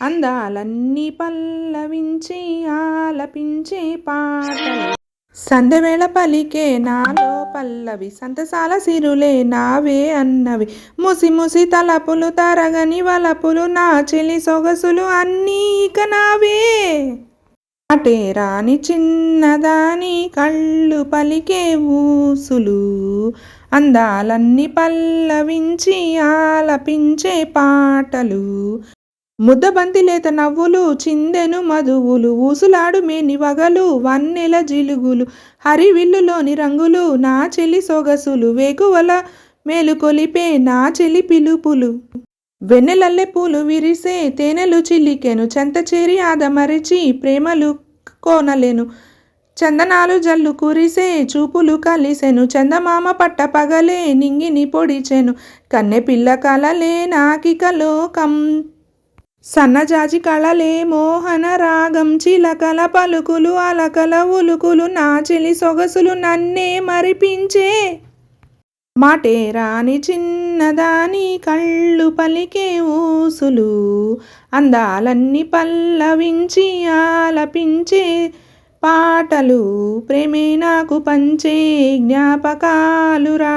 అందాలన్నీ పల్లవించి ఆలపించే పాటలు. సందవేళ పలికే నాలో పల్లవి సంతసాల సిరులే నావే అన్నవి. ముసి ముసి తలపులు తరగని వలపులు నా చెలి సొగసులు అన్నీ ఇక నావే. అటే రాని చిన్నదాని కళ్ళు పలికే ఊసులు. అందాలన్నీ పల్లవించి ఆలపించే పాటలు. ముద్దబంతి లేత నవ్వులు చిందెను మధువులు ఊసులాడు మేని వగలు వన్నెల జిలుగులు హరివిల్లులోని రంగులు నా చెలి సొగసులు వేకువల మేలుకొలిపే నా చెలి పిలుపులు. వెన్నెలల్లె పూలు విరిసే తేనెలు చిల్లికెను చెంతచేరి ఆదమరిచి ప్రేమలు కోనలేను. చందనాలు జల్లు కురిసే చూపులు కలిసెను చందమామ పట్ట పగలే నింగిని పొడిచెను. కన్నె పిల్ల కలలే నాకిక లోకం సన్నజాజి కళలే మోహన రాగం చిలకల పలుకులు అలకల ఉలుకులు నా చెలి సొగసులు నన్నే మరిపించే. మాటే రాని చిన్నదాని కళ్ళు పలికే ఊసులు అందాలన్నీ పల్లవించి ఆలపించే పాటలు ప్రేమే నాకు పంచే జ్ఞాపకాలురా.